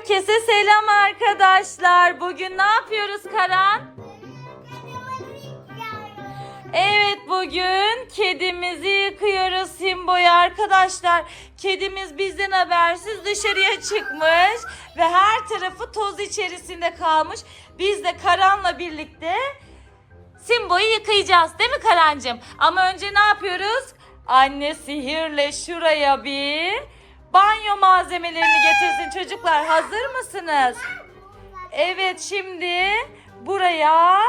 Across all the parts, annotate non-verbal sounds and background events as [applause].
Herkese selam arkadaşlar. Bugün ne yapıyoruz Karan? Evet bugün kedimizi yıkıyoruz Simbo'yu arkadaşlar. Kedimiz bizden habersiz dışarıya çıkmış ve her tarafı toz içerisinde kalmış. Biz de Karan'la birlikte Simbo'yu yıkayacağız değil mi Karancığım? Ama önce ne yapıyoruz? Anne sihirle şuraya bir banyo malzemelerini getirsin çocuklar. Hazır mısınız? Evet şimdi buraya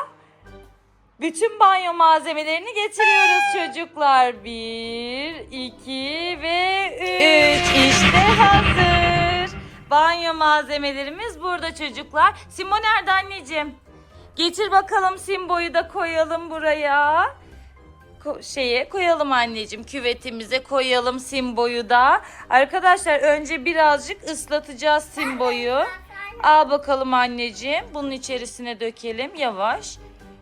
bütün banyo malzemelerini getiriyoruz çocuklar. Bir, iki ve üç. İşte hazır. Banyo malzemelerimiz burada çocuklar. Simbo nerede anneciğim? Getir bakalım Simbo'yu da koyalım buraya. Şeye koyalım anneciğim küvetimize koyalım Simbo'yu da. Arkadaşlar önce birazcık ıslatacağız Simbo'yu. Al bakalım anneciğim. Bunun içerisine dökelim yavaş.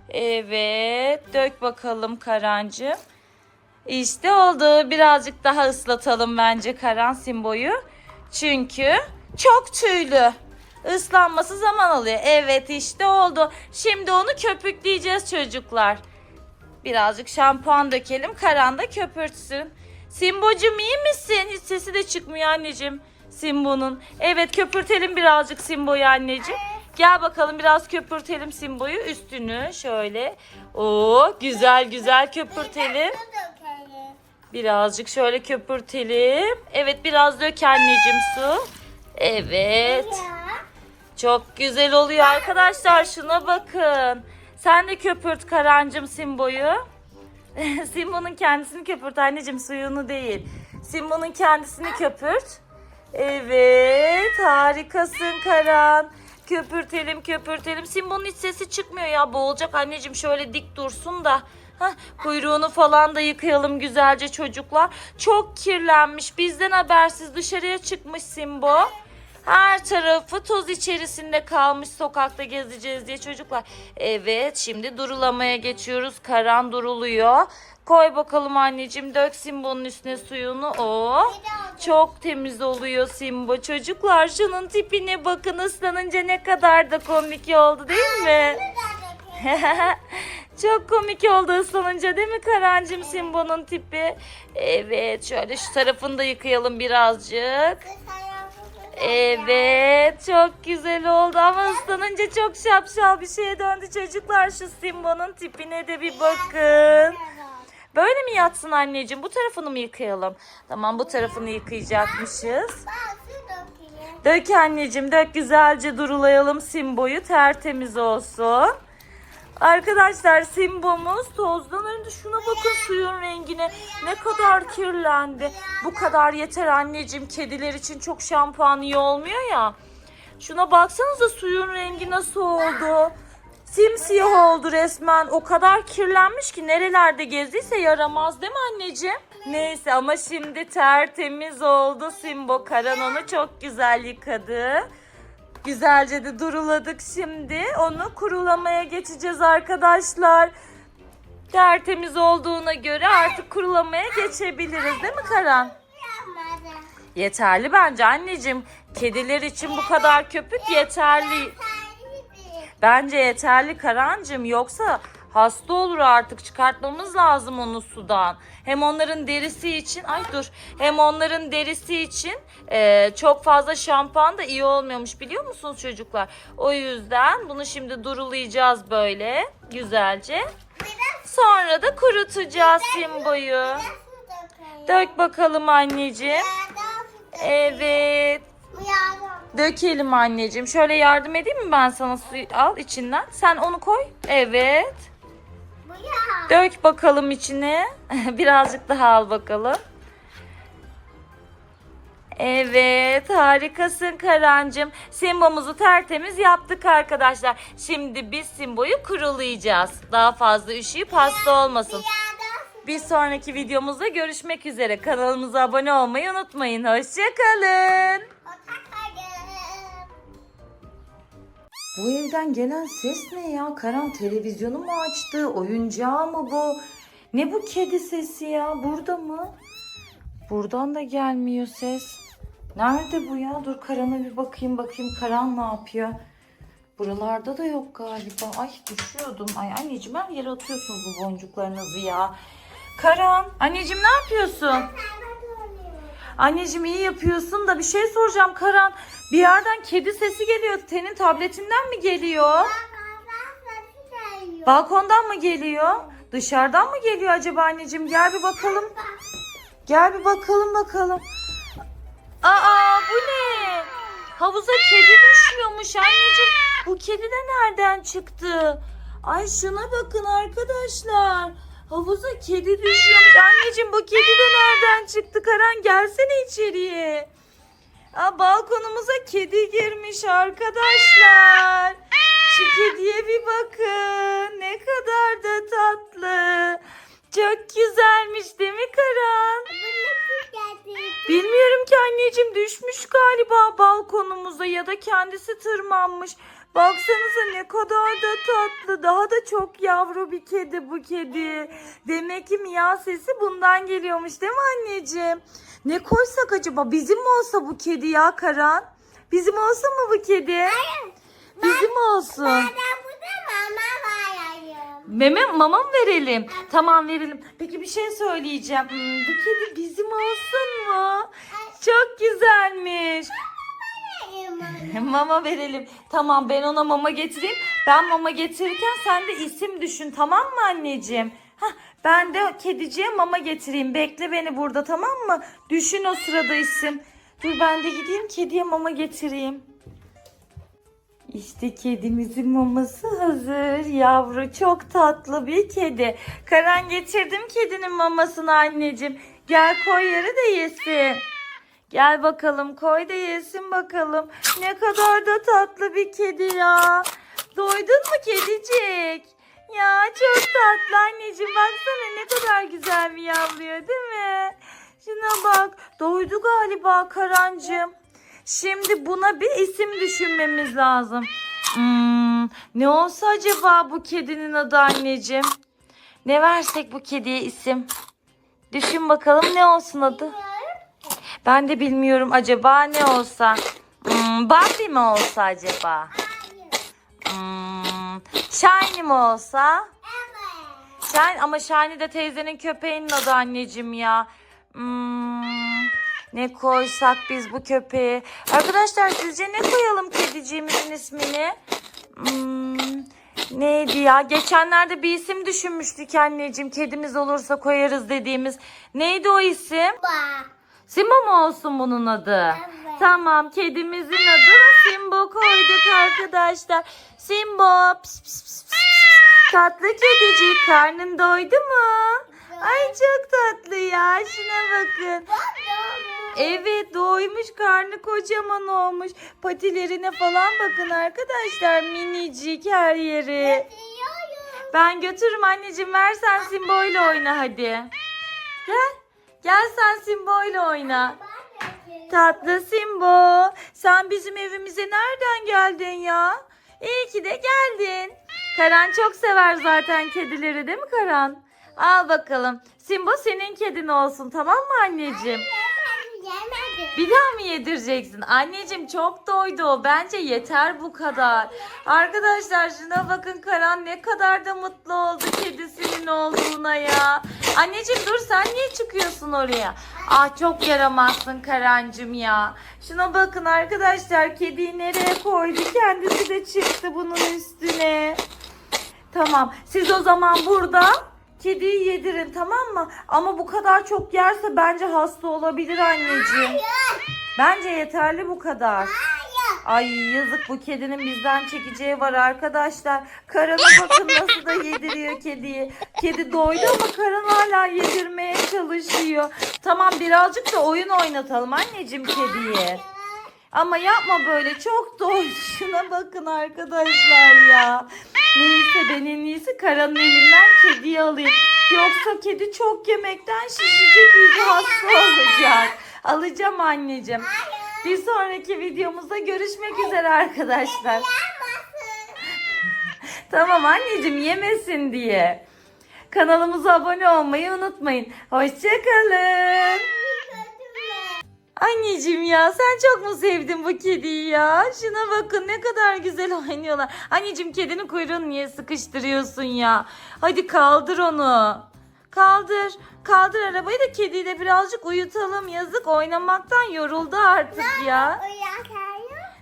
Evet dök bakalım Karancığım. İşte oldu. Birazcık daha ıslatalım bence Karan Simbo'yu. Çünkü çok tüylü. Islanması zaman alıyor. Evet işte oldu. Şimdi onu köpükleyeceğiz çocuklar. Birazcık şampuan dökelim. Karan da köpürtsün. Simbo'cum iyi misin? Hiç sesi de çıkmıyor anneciğim. Simbo'nun. Evet köpürtelim birazcık Simbo'yu anneciğim. Gel bakalım biraz köpürtelim Simbo'yu. Üstünü şöyle. Oo güzel güzel köpürtelim. Birazcık şöyle köpürtelim. Evet biraz dök anneciğim su. Evet. Çok güzel oluyor arkadaşlar. Şuna bakın. Sen de köpürt Karancım Simbo'yu. [laughs] Simbo'nun kendisini köpürt anneciğim suyunu değil. Simbo'nun kendisini köpürt. Evet harikasın Karan. Köpürtelim köpürtelim. Simbo'nun hiç sesi çıkmıyor ya boğulacak anneciğim şöyle dik dursun da. Heh, kuyruğunu falan da yıkayalım güzelce çocuklar. Çok kirlenmiş bizden habersiz dışarıya çıkmış Simbo. Her tarafı toz içerisinde kalmış sokakta gezeceğiz diye çocuklar. Evet şimdi durulamaya geçiyoruz. Karan duruluyor. Koy bakalım anneciğim dök Simbo'nun üstüne suyunu. O çok temiz oluyor Simbo. Çocuklar şunun tipine bakın ıslanınca ne kadar da komik oldu değil mi? [laughs] Çok komik oldu ıslanınca değil mi Karancım Simbo'nun tipi? Evet şöyle şu tarafını da yıkayalım birazcık. Evet çok güzel oldu ama ıslanınca çok şapşal bir şeye döndü çocuklar. Şu Simbo'nun tipine de bir bakın. Böyle mi yatsın anneciğim? Bu tarafını mı yıkayalım? Tamam bu tarafını yıkayacakmışız. Dök anneciğim dök güzelce durulayalım Simbo'yu tertemiz olsun. Arkadaşlar Simbo'muz tozdan önce şuna bakın suyun rengine ne kadar kirlendi. Bu kadar yeter anneciğim kediler için çok şampuan iyi olmuyor ya. Şuna baksanıza suyun rengi nasıl oldu. Simsiyah oldu resmen. O kadar kirlenmiş ki nerelerde gezdiyse yaramaz değil mi anneciğim? Neyse ama şimdi tertemiz oldu Simbo. Karan onu çok güzel yıkadı. Güzelce de duruladık şimdi. Onu kurulamaya geçeceğiz arkadaşlar. Tertemiz olduğuna göre artık kurulamaya geçebiliriz değil mi Karan? Yeterli bence anneciğim. Kediler için bu kadar köpük yeterli. Bence yeterli Karancığım yoksa hasta olur artık çıkartmamız lazım onu sudan. Hem onların derisi için ay dur hem onların derisi için e, çok fazla şampuan da iyi olmuyormuş biliyor musunuz çocuklar? O yüzden bunu şimdi durulayacağız böyle güzelce. Sonra da kurutacağız Simbo'yu. Dök bakalım anneciğim. Evet. Dökelim anneciğim. Şöyle yardım edeyim mi ben sana suyu al içinden. Sen onu koy. Evet. Dök bakalım içine. [laughs] Birazcık daha al bakalım. Evet harikasın Karancığım. Simbomuzu tertemiz yaptık arkadaşlar. Şimdi biz Simbo'yu kurulayacağız. Daha fazla üşüyüp hasta olmasın. Bir sonraki videomuzda görüşmek üzere. Kanalımıza abone olmayı unutmayın. Hoşçakalın. Bu evden gelen ses ne ya? Karan televizyonu mu açtı? Oyuncağı mı bu? Ne bu kedi sesi ya? Burada mı? Buradan da gelmiyor ses. Nerede bu ya? Dur Karan'a bir bakayım bakayım. Karan ne yapıyor? Buralarda da yok galiba. Ay düşüyordum. Ay anneciğim her yere atıyorsunuz bu boncuklarınızı ya. Karan anneciğim ne yapıyorsun? Anneciğim iyi yapıyorsun da bir şey soracağım Karan. Bir yerden kedi sesi geliyor. Senin tabletinden mi geliyor? Balkondan mı geliyor? Dışarıdan mı geliyor acaba anneciğim? Gel bir bakalım. Gel bir bakalım bakalım. Aa bu ne? Havuza kedi düşüyormuş anneciğim. Bu kedi de nereden çıktı? Ay şuna bakın arkadaşlar. Havuza kedi düşüyormuş. Anneciğim bu kedi de nereden çıktı? Karan gelsene içeriye. Aa, balkonumuza kedi girmiş arkadaşlar. Şu kediye bir bakın. Ya da kendisi tırmanmış. Baksanıza ne kadar da tatlı. Daha da çok yavru bir kedi bu kedi. Demek ki miyav sesi bundan geliyormuş değil mi anneciğim? Ne koysak acaba? Bizim mi olsa bu kedi ya Karan? Bizim olsun mu bu kedi? Bizim olsun. Meme mama mı verelim? Tamam verelim. Peki bir şey söyleyeceğim. Hmm, bu kedi bizim olsun mu? Çok güzelmiş. [laughs] Mama verelim. Tamam ben ona mama getireyim. Ben mama getirirken sen de isim düşün tamam mı anneciğim? Hah, ben de kediciye mama getireyim. Bekle beni burada tamam mı? Düşün o sırada isim. Dur ben de gideyim kediye mama getireyim. İşte kedimizin maması hazır. Yavru çok tatlı bir kedi. Karan getirdim kedinin mamasını anneciğim. Gel koy yere de yesin. Gel bakalım koy da yesin bakalım. Ne kadar da tatlı bir kedi ya. Doydun mu kedicik? Ya çok tatlı anneciğim baksana ne kadar güzel bir yavruyor değil mi? Şuna bak doydu galiba Karancığım. Şimdi buna bir isim düşünmemiz lazım. Hmm, ne olsa acaba bu kedinin adı anneciğim? Ne versek bu kediye isim? Düşün bakalım ne olsun adı? Ben de bilmiyorum acaba ne olsa. Hmm, Barbie mi olsa acaba? Hmm, Shiny mi olsa? Shiny, ama Shiny de teyzenin köpeğinin adı anneciğim ya. Hmm, ne koysak biz bu köpeğe? Arkadaşlar sizce ne koyalım kediciğimizin ismini? Hmm, neydi ya? Geçenlerde bir isim düşünmüştük anneciğim. Kedimiz olursa koyarız dediğimiz. Neydi o isim? Simba mı olsun bunun adı? Evet. Tamam kedimizin adı da Simbo koyduk arkadaşlar. Simbo. Pis, pis, pis, pis. Tatlı kedicik karnın doydu mu? Ay çok tatlı ya şuna bakın. Evet doymuş karnı kocaman olmuş. Patilerine falan bakın arkadaşlar minicik her yeri. Ben götürürüm anneciğim ver sen Simbo ile oyna hadi. Gel. Gel sen Simbo ile oyna. Tatlı Simbo. Sen bizim evimize nereden geldin ya? İyi ki de geldin. Karan çok sever zaten kedileri değil mi Karan? Al bakalım. Simbo senin kedin olsun tamam mı anneciğim? Bir daha mı yedireceksin? Anneciğim çok doydu o. Bence yeter bu kadar. Arkadaşlar şuna bakın Karan ne kadar da mutlu oldu kedisinin olduğuna ya. Anneciğim dur sen niye çıkıyorsun oraya? Ah çok yaramazsın Karancığım ya. Şuna bakın arkadaşlar kediyi nereye koydu? Kendisi de çıktı bunun üstüne. Tamam siz o zaman burada kediyi yedirin tamam mı? Ama bu kadar çok yerse bence hasta olabilir anneciğim. Bence yeterli bu kadar. Ay yazık bu kedinin bizden çekeceği var arkadaşlar. Karan'a bakın nasıl da yediriyor kediyi. Kedi doydu ama Karan hala yedirmeye çalışıyor. Tamam birazcık da oyun oynatalım anneciğim kediye. Ama yapma böyle çok doydu. [laughs] Şuna bakın arkadaşlar ya. Neyse ben en iyisi Karan'ın elinden kediyi alayım. Yoksa kedi çok yemekten şişecek iyice hasta olacak. Alacağım anneciğim. Bir sonraki videomuzda görüşmek üzere arkadaşlar. [laughs] Tamam anneciğim yemesin diye. Kanalımıza abone olmayı unutmayın. Hoşçakalın. Anneciğim ya sen çok mu sevdin bu kediyi ya? Şuna bakın ne kadar güzel oynuyorlar. Anneciğim kedinin kuyruğunu niye sıkıştırıyorsun ya? Hadi kaldır onu. Kaldır. Kaldır arabayı da kediyi de birazcık uyutalım. Yazık oynamaktan yoruldu artık ya.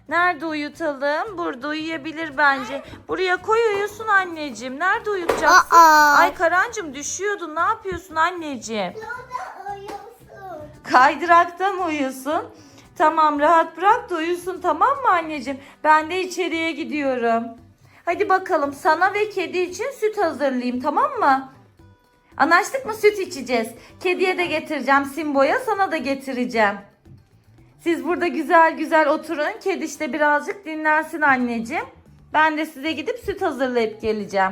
Nerede uyutalım? Burada uyuyabilir bence. Buraya koy uyusun anneciğim. Nerede uyutacaksın? Aa. Ay Karancığım düşüyordun. Ne yapıyorsun anneciğim? Kaydırakta mı uyusun? Tamam rahat bırak da uyusun tamam mı anneciğim? Ben de içeriye gidiyorum. Hadi bakalım sana ve kedi için süt hazırlayayım tamam mı? Anlaştık mı süt içeceğiz. Kediye de getireceğim Simbo'ya sana da getireceğim. Siz burada güzel güzel oturun. Kedi işte birazcık dinlensin anneciğim. Ben de size gidip süt hazırlayıp geleceğim.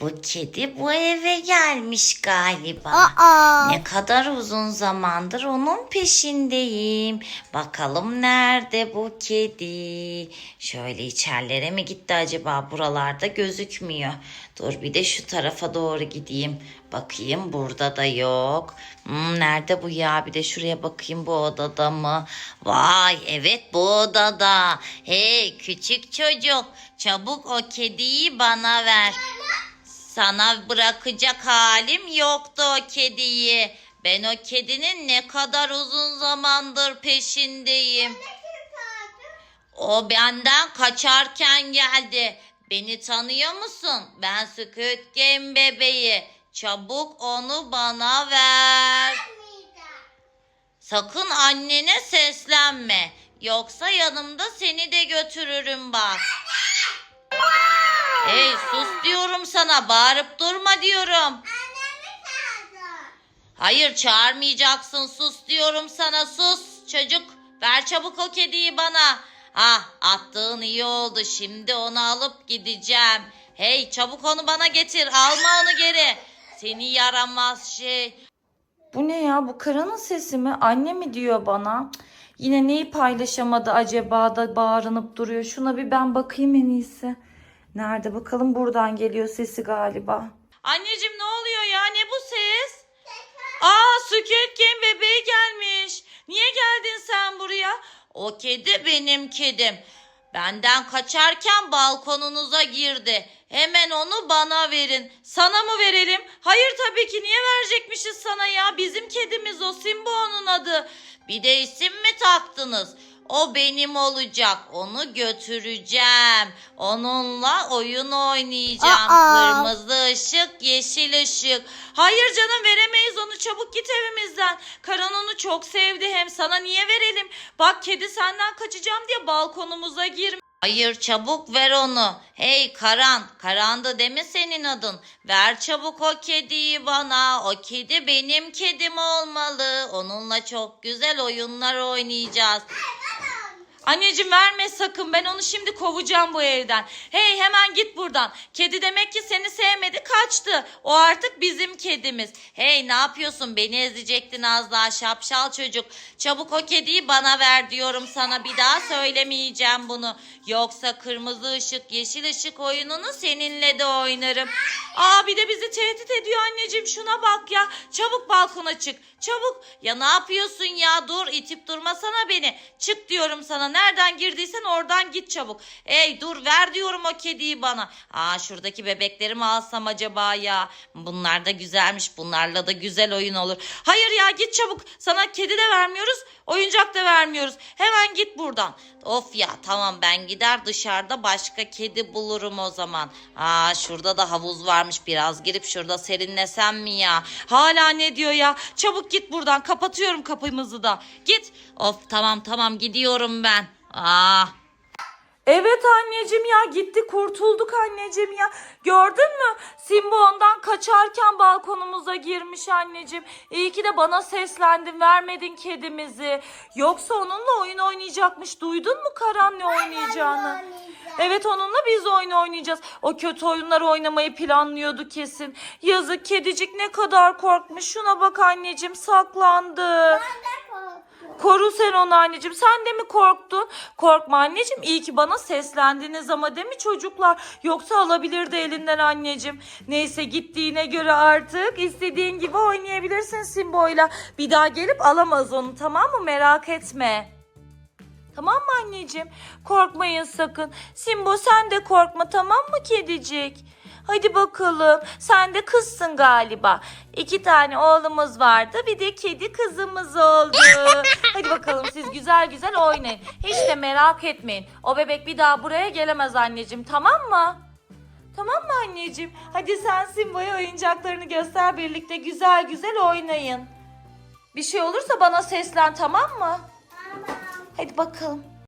Bu kedi bu eve gelmiş galiba. Aa. Ne kadar uzun zamandır onun peşindeyim. Bakalım nerede bu kedi? Şöyle içerilere mi gitti acaba? Buralarda gözükmüyor. Dur bir de şu tarafa doğru gideyim. Bakayım burada da yok. Hmm, nerede bu ya? Bir de şuraya bakayım bu odada mı? Vay evet bu odada. Hey küçük çocuk çabuk o kediyi bana ver. Sana bırakacak halim yoktu o kediyi. Ben o kedinin ne kadar uzun zamandır peşindeyim. O benden kaçarken geldi. Beni tanıyor musun? Ben Squid Game bebeği. Çabuk onu bana ver. Sakın annene seslenme. Yoksa yanımda seni de götürürüm bak. Hey sus diyorum sana. Bağırıp durma diyorum. Hayır çağırmayacaksın. Sus diyorum sana. Sus çocuk. Ver çabuk o kediyi bana. Ah attığın iyi oldu. Şimdi onu alıp gideceğim. Hey çabuk onu bana getir. Alma onu geri. Seni yaramaz şey. Bu ne ya? Bu Karan'ın sesi mi? Anne mi diyor bana? Yine neyi paylaşamadı acaba da bağırınıp duruyor. Şuna bir ben bakayım en iyisi. Nerede bakalım buradan geliyor sesi galiba. Anneciğim ne oluyor ya? Ne bu ses? Aa Squid Game bebeği gelmiş. Niye geldin sen buraya? O kedi benim kedim. Benden kaçarken balkonunuza girdi. Hemen onu bana verin. Sana mı verelim? Hayır tabii ki. Niye verecekmişiz sana ya? Bizim kedimiz o. Simba onun adı. Bir de isim mi taktınız? O benim olacak. Onu götüreceğim. Onunla oyun oynayacağım. Aa. Kırmızı ışık, yeşil ışık. Hayır canım veremeyiz onu çabuk git evimizden. Karan onu çok sevdi hem sana niye verelim? Bak kedi senden kaçacağım diye balkonumuza girmiş. Hayır çabuk ver onu. Hey Karan, Karan'dı değil mi senin adın? Ver çabuk o kediyi bana. O kedi benim kedim olmalı. Onunla çok güzel oyunlar oynayacağız. Anneciğim verme sakın ben onu şimdi kovacağım bu evden. Hey hemen git buradan. Kedi demek ki seni sevmedi kaçtı. O artık bizim kedimiz. Hey ne yapıyorsun? Beni ezecektin az daha şapşal çocuk. Çabuk o kediyi bana ver diyorum sana. Bir daha söylemeyeceğim bunu. Yoksa kırmızı ışık, yeşil ışık oyununu seninle de oynarım. Aa bir de bizi tehdit ediyor anneciğim şuna bak ya. Çabuk balkona çık. Çabuk. Ya ne yapıyorsun ya? Dur itip durmasana beni. Çık diyorum sana. Nereden girdiysen oradan git çabuk. Ey dur ver diyorum o kediyi bana. Aa şuradaki bebekleri mi alsam acaba ya? Bunlar da güzelmiş. Bunlarla da güzel oyun olur. Hayır ya git çabuk. Sana kedi de vermiyoruz, oyuncak da vermiyoruz. Hemen git buradan. Of ya tamam ben gider dışarıda başka kedi bulurum o zaman. Aa şurada da havuz varmış biraz girip şurada serinlesem mi ya? Hala ne diyor ya? Çabuk git buradan. Kapatıyorum kapımızı da. Git. Of tamam tamam gidiyorum ben. Aa Evet anneciğim ya gitti kurtulduk anneciğim ya. Gördün mü? Simba ondan kaçarken balkonumuza girmiş anneciğim. İyi ki de bana seslendin vermedin kedimizi. Yoksa onunla oyun oynayacakmış. Duydun mu Karan ne oynayacağını? Evet onunla biz oyun oynayacağız. O kötü oyunları oynamayı planlıyordu kesin. Yazık kedicik ne kadar korkmuş. Şuna bak anneciğim saklandı. Koru sen onu anneciğim. Sen de mi korktun? Korkma anneciğim. İyi ki bana seslendiniz ama değil mi çocuklar? Yoksa alabilirdi elinden anneciğim. Neyse gittiğine göre artık istediğin gibi oynayabilirsin Simbo'yla. Bir daha gelip alamaz onu tamam mı? Merak etme. Tamam mı anneciğim? Korkmayın sakın. Simbo sen de korkma tamam mı kedicik? Hadi bakalım. Sen de kızsın galiba. İki tane oğlumuz vardı. Bir de kedi kızımız oldu. [laughs] Hadi bakalım siz güzel güzel oynayın. Hiç de merak etmeyin. O bebek bir daha buraya gelemez anneciğim. Tamam mı? Tamam mı anneciğim? Hadi sen Simbo'ya oyuncaklarını göster. Birlikte güzel güzel oynayın. Bir şey olursa bana seslen tamam mı? Hadi bakalım.